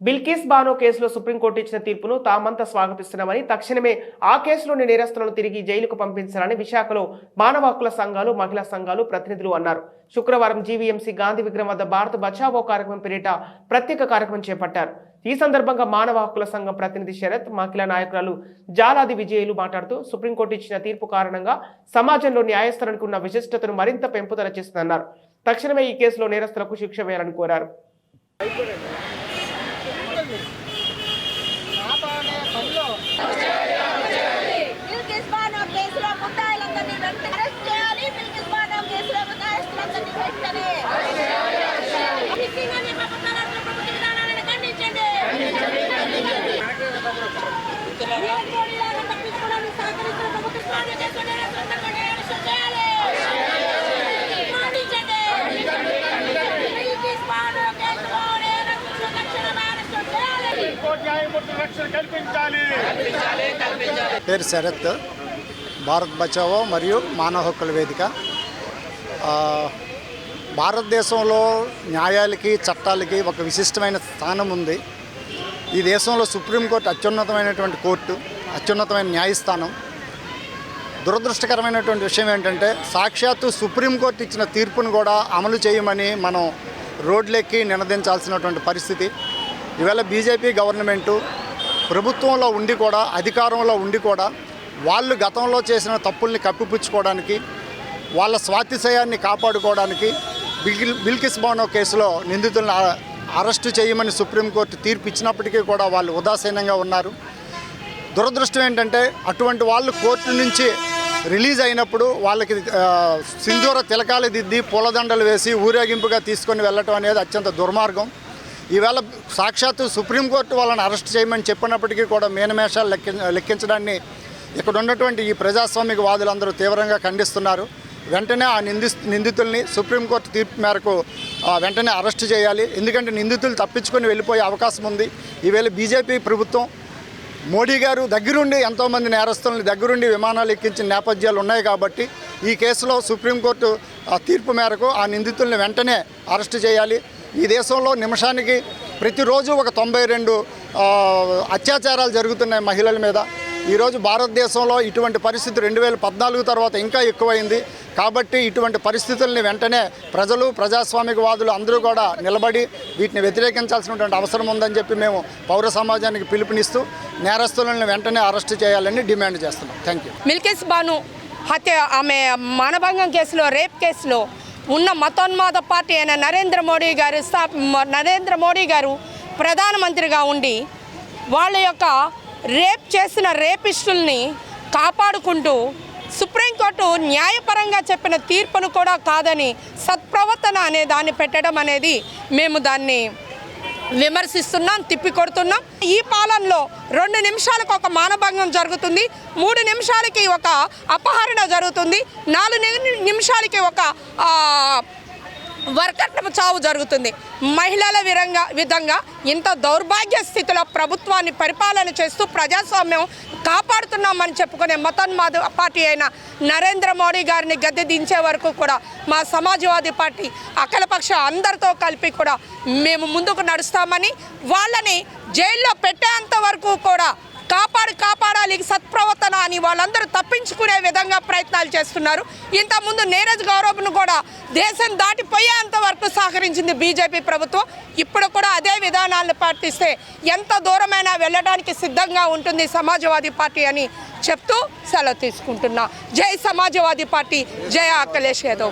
బిల్కిస్ బానో కేసులో సుప్రీంకోర్టు ఇచ్చిన తీర్పును తామంతా స్వాగతిస్తున్నామని తక్షణమే ఆ కేసులోని నేరస్తులను తిరిగి జైలుకు పంపించాలని విశాఖలో మానవ హక్కుల సంఘాలు మహిళా సంఘాలు ప్రతినిధులు అన్నారు. శుక్రవారం జీవీఎంసీ గాంధీ విగ్రహం వద్ద భారత బచావో కార్యక్రమం పేరిట ప్రత్యేక కార్యక్రమం చేపట్టారు. ఈ సందర్భంగా మానవ హక్కుల సంఘం ప్రతినిధి శరత్ మహిళా నాయకురాలు జాలాది విజయులు మాట్లాడుతూ సుప్రీంకోర్టు ఇచ్చిన తీర్పు కారణంగా సమాజంలో న్యాయస్థానానికి ఉన్న విశిష్టతను మరింత పెంపుదల చేస్తుందన్నారు. తక్షణమే ఈ కేసులో నేరస్తులకు శిక్ష వేయాలని కోరారు బిల్కిస్ బానో కేసులో ముద్దాయిలందరినీ వెంటనే అరెస్ట్ చేయాలి బిల్కిస్ బానో కేసులో ముద్దాయిస్తులందరినీ వెంటనే సిక్కింగ్ ప్రభుత్వ రాష్ట్ర ప్రభుత్వ విధానాలను ఖండించండి నియోజకవర్గాలను తప్పించుకోవడానికి సహకరిస్తున్న ప్రభుత్వ స్వామ్య కేసులో నేరస్తులందరినీ అరెస్ట్ చేయాలి ఖండించండి బిల్కిస్ బానో కేసులో నేరస్తులను తక్షణమే అరెస్ట్ చేయాలి కోర్టు న్యాయమూర్తుల రక్షణ కల్పించాలి పేరు శరత్. భారత్ బచావో మరియు మానవ హక్కుల వేదిక. భారతదేశంలో న్యాయాలకి చట్టాలకి ఒక విశిష్టమైన స్థానం ఉంది. ఈ దేశంలో సుప్రీంకోర్టు అత్యున్నతమైనటువంటి కోర్టు అత్యున్నతమైన న్యాయస్థానం. దురదృష్టకరమైనటువంటి విషయం ఏంటంటే సాక్షాత్తు సుప్రీంకోర్టు ఇచ్చిన తీర్పును కూడా అమలు చేయమని మనం రోడ్లెక్కి నినదించాల్సినటువంటి పరిస్థితి. ఈవేళ బీజేపీ గవర్నమెంటు ప్రభుత్వంలో ఉండి కూడా అధికారంలో ఉండి కూడా వాళ్ళు గతంలో చేసిన తప్పుల్ని కప్పిపుచ్చుకోవడానికి వాళ్ళ స్వాతిశయాన్ని కాపాడుకోవడానికి బిల్ బిల్కిస్ బోనో కేసులో నిందితులను అరెస్టు చేయమని సుప్రీంకోర్టు తీర్పు ఇచ్చినప్పటికీ కూడా వాళ్ళు ఉదాసీనంగా ఉన్నారు. దురదృష్టం ఏంటంటే అటువంటి వాళ్ళు కోర్టు నుంచి రిలీజ్ అయినప్పుడు వాళ్ళకి సింధూర తిలకాలు దిద్ది పూలదండలు వేసి ఊరేగింపుగా తీసుకొని వెళ్ళటం అనేది అత్యంత దుర్మార్గం. ఈవేళ సాక్షాత్తు సుప్రీంకోర్టు వాళ్ళని అరెస్ట్ చేయమని చెప్పినప్పటికీ కూడా మేనమేషాలు లెక్కి లెక్కించడాన్ని ఇక్కడ ఉన్నటువంటి ఈ ప్రజాస్వామిక వాదులందరూ తీవ్రంగా ఖండిస్తున్నారు. వెంటనే ఆ నింది నిందితుల్ని సుప్రీంకోర్టు తీర్పు మేరకు వెంటనే అరెస్ట్ చేయాలి. ఎందుకంటే నిందితులు తప్పించుకొని వెళ్ళిపోయే అవకాశం ఉంది. ఈవేళ బీజేపీ ప్రభుత్వం మోడీ గారు దగ్గరుండి ఎంతోమంది నేరస్తులను దగ్గరుండి విమానాలు ఎక్కించిన నేపథ్యాలు ఉన్నాయి కాబట్టి ఈ కేసులో సుప్రీంకోర్టు ఆ తీర్పు మేరకు ఆ నిందితుల్ని వెంటనే అరెస్ట్ చేయాలి. ఈ దేశంలో నిమిషానికి ప్రతిరోజు ఒక తొంభై రెండు అత్యాచారాలు జరుగుతున్నాయి మహిళల మీద. ఈరోజు భారతదేశంలో ఇటువంటి పరిస్థితి రెండు వేల పద్నాలుగు తర్వాత ఇంకా ఎక్కువైంది. కాబట్టి ఇటువంటి పరిస్థితుల్ని వెంటనే ప్రజలు ప్రజాస్వామికవాదులు అందరూ కూడా నిలబడి వీటిని వ్యతిరేకించాల్సినటువంటి అవసరం ఉందని చెప్పి మేము పౌర సమాజానికి పిలుపునిస్తూ నేరస్తులను వెంటనే అరెస్టు చేయాలని డిమాండ్ చేస్తున్నాం. Thank you. మిల్కేష్ బాను హత్య ఆమె మానభంగం కేసులో రేప్ కేసులో ఉన్న మతోన్మాద పార్టీ అయిన నరేంద్ర మోడీ గారు నరేంద్ర మోడీ గారు ప్రధానమంత్రిగా ఉండి వాళ్ళ యొక్క రేప్ చేసిన రేపిస్టుల్ని కాపాడుకుంటూ సుప్రీంకోర్టు న్యాయపరంగా చెప్పిన తీర్పును కూడా కాదని సత్ప్రవర్తన అనే దాన్ని పెట్టడం అనేది మేము దాన్ని విమర్శిస్తున్నాం తిప్పి కొడుతున్నాం ఈ పాలనలో రెండు నిమిషాలకు ఒక మానభంగం జరుగుతుంది మూడు నిమిషాలకి ఒక అపహరణ జరుగుతుంది నాలుగు నిమిషాలకి ఒక ఆ, వర్కర్ చావు జరుగుతుంది. మహిళల విరంగా విధంగా ఇంత దౌర్భాగ్య స్థితిలో ప్రభుత్వాన్ని పరిపాలన చేస్తూ ప్రజాస్వామ్యం కాపాడుతున్నామని చెప్పుకునే మతోన్మాద పార్టీ అయిన నరేంద్ర మోడీ గారిని గద్దె దించే వరకు కూడా మా సమాజ్వాదీ పార్టీ అఖిలపక్ష అందరితో కలిపి కూడా మేము ముందుకు నడుస్తామని వాళ్ళని జైల్లో పెట్టేంత వరకు కూడా కాపాడు కాపాడాలి సత్ప్రవర్తన అని వాళ్ళందరూ తప్పించుకునే విధంగా ప్రయత్నాలు చేస్తున్నారు. ఇంతకుముందు నీరజ్ గౌరవ్ను కూడా దేశం దాటిపోయేంత వరకు సహకరించింది బీజేపీ ప్రభుత్వం. ఇప్పుడు కూడా అదే విధానాలను పాటిస్తే ఎంత దూరమైనా వెళ్ళడానికి సిద్ధంగా ఉంటుంది సమాజవాదీ పార్టీ అని చెప్తూ సెలవు తీసుకుంటున్నా. జై సమాజవాదీ పార్టీ జై అఖిలేష్ యాదవ్.